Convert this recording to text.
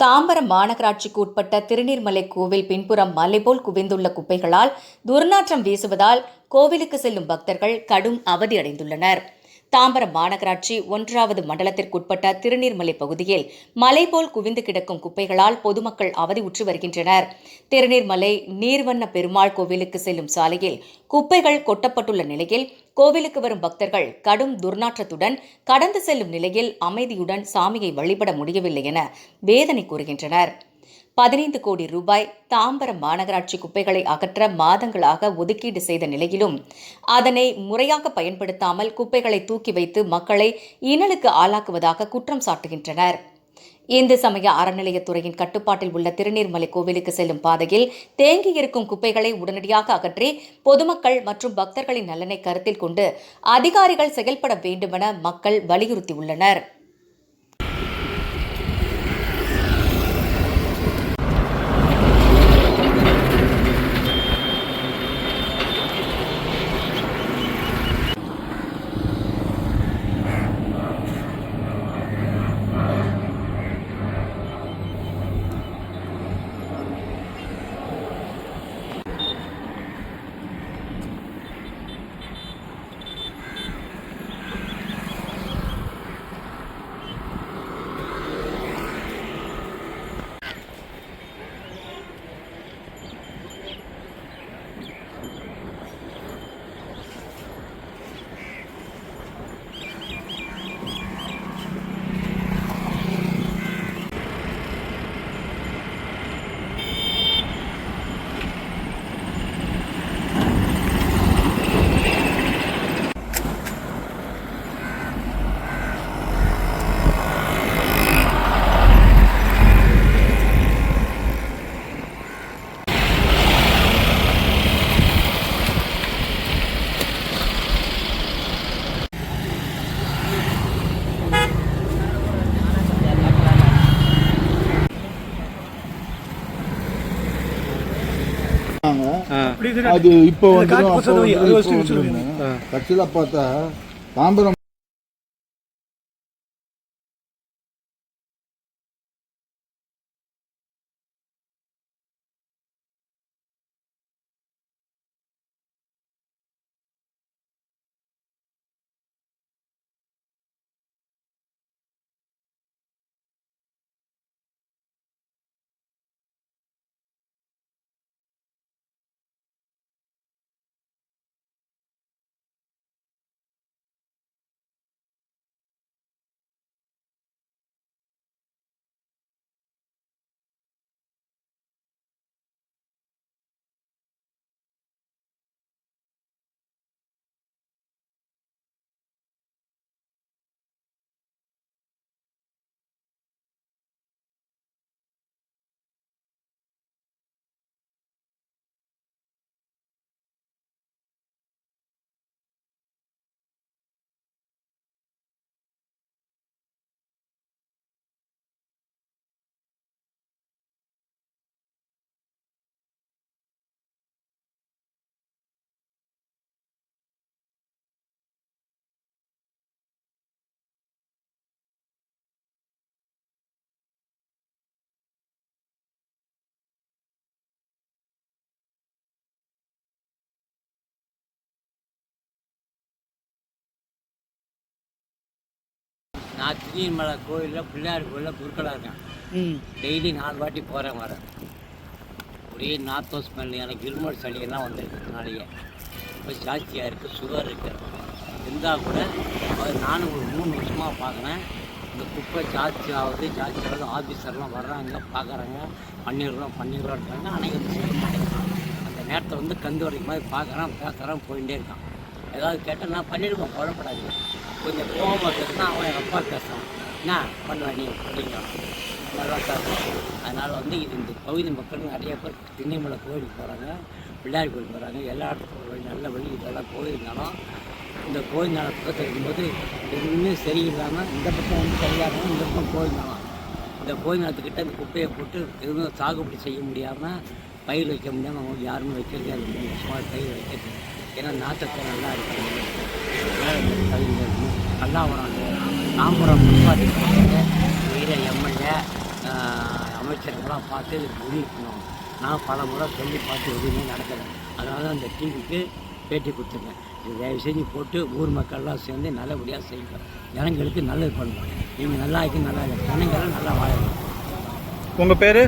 தாம்பரம் மாநகராட்சிக்கு உட்பட்ட திருநீர்மலை கோவில் பின்புறம் மலை போல் குவிந்துள்ள குப்பைகளால் துர்நாற்றம் வீசுவதால் கோவிலுக்கு செல்லும் பக்தர்கள் கடும் அவதியடைந்துள்ளனர் தாம்பரம் மாநகராட்சி ஒன்றாவது மண்டலத்திற்குட்பட்ட திருநீர்மலை பகுதியில் மலை போல் குவிந்து கிடக்கும் குப்பைகளால் பொதுமக்கள் அவதியுற்று வருகின்றனர். திருநீர்மலை நீர்வண்ண பெருமாள் கோவிலுக்கு செல்லும் சாலையில் குப்பைகள் கொட்டப்பட்டுள்ள நிலையில் கோவிலுக்கு வரும் பக்தர்கள் கடும் துர்நாற்றத்துடன் கடந்து செல்லும் நிலையில் அமைதியுடன் சாமியை வழிபட முடியவில்லை என வேதனை கூறுகின்றனர். பதினைந்து கோடி ரூபாய் தாம்பரம் மாநகராட்சி குப்பைகளை அகற்ற மாதங்களாக ஒதுக்கீடு செய்த நிலையிலும் அதனை முறையாக பயன்படுத்தாமல் குப்பைகளை தூக்கி வைத்து மக்களை இன்னலுக்கு ஆளாக்குவதாக குற்றம் சாட்டுகின்றனர். இந்து சமய அறநிலையத்துறையின் கட்டுப்பாட்டில் உள்ள திருநீர்மலை கோவிலுக்கு செல்லும் பாதையில் தேங்கியிருக்கும் குப்பைகளை உடனடியாக அகற்றி பொதுமக்கள் மற்றும் பக்தர்களின் நலனை கருத்தில் கொண்டு அதிகாரிகள் செயல்பட வேண்டுமென மக்கள் வலியுறுத்தியுள்ளனர். அது இப்போ வந்து வந்து அது இப்போ. கட்சியில பார்த்தா தாம்பரம் நான் திருநீர்மலை கோயிலில் பிள்ளையார் கோயிலில் குருக்களாக இருக்கேன். டெய்லி நாலு வாட்டி போகிறேன் வரேன். ஒரே நாத்தம் ஸ்மெல் எனக்கு இருமல் சளியெல்லாம் வந்துருக்கு நாளையே இப்போ சாட்சியாக இருக்குது சுகர் இருக்குது இருந்தால் கூட அது நானும் ஒரு மூணு வருஷமாக பார்க்குறேன். இந்த குப்பை ஜாஸ்தி ஆகுது ஜாஸ்தி ஆகுது ஆஃபீஸர்லாம் வர்றாங்க பார்க்குறாங்க பண்ணிடுறோம் இருக்காங்க ஆனால் இது செய்ய மாட்டேங்கிறாங்க. அந்த நேரத்தை வந்து கந்து வரைக்கும் மாதிரி பார்க்குறேன் பேசுகிறேன் போயிட்டே இருக்கான். ஏதாவது கேட்டால் நான் பண்ணிடுவேன் குழப்படாது கொஞ்சம் கோபமாக பேசினா அவன் எங்கள் அப்பா பேசுகிறான் என்ன பண்ணுவ நீ அப்படிங்கிறான் நல்லா பேசுகிறான் அதனால் வந்து இது இந்த பகுதி மக்கள் நிறைய பேர் திண்ணைமலை கோயிலுக்கு போகிறாங்க பிள்ளையார் கோயிலுக்கு போகிறாங்க எல்லா இடத்துக்கும் நல்ல வழி இதெல்லாம் கோயில் இருந்தாலும் இந்த கோயில் நாளை பக்கத்தில் இருக்கும்போது எதுவுமே சரியில்லாமல் இந்த பக்கம் வந்து சரியாகணும் இந்த பக்கம் கோயில் நாளாம் இந்த கோயில் நிலத்துக்கிட்ட இந்த குப்பையை போட்டு எதுவும் சாகுபடி செய்ய முடியாமல் பயிர் வைக்க முடியாமல் அவங்க யாருமே வைக்கிறது அது மூணு வருஷமாக பயிர் வைக்கிறது. ஏன்னா நாற்றத்தை நல்லா இருக்குது கவிஞர் நல்லா வராங்க தாம்பரம் முன்பாட்டி வீர எம்எல்ஏ அமைச்சர்கள்லாம் பார்த்து இது முடிக்கணும் நான் பல முறை சொல்லி பார்த்து எதுவுமே நடக்கலை. அதனால தான் அந்த டிவிக்கு பேட்டி கொடுத்துருக்கேன். இது தயவு செஞ்சு போட்டு ஊர் மக்கள்லாம் சேர்ந்து நல்லபடியாக செய்யுங்க. ஜனங்களுக்கு நல்லது பண்ணுவோம் நீங்கள் நல்லா இருக்கு நல்லா ஜனங்களும் நல்லா வாழணும். உங்கள் பேர்?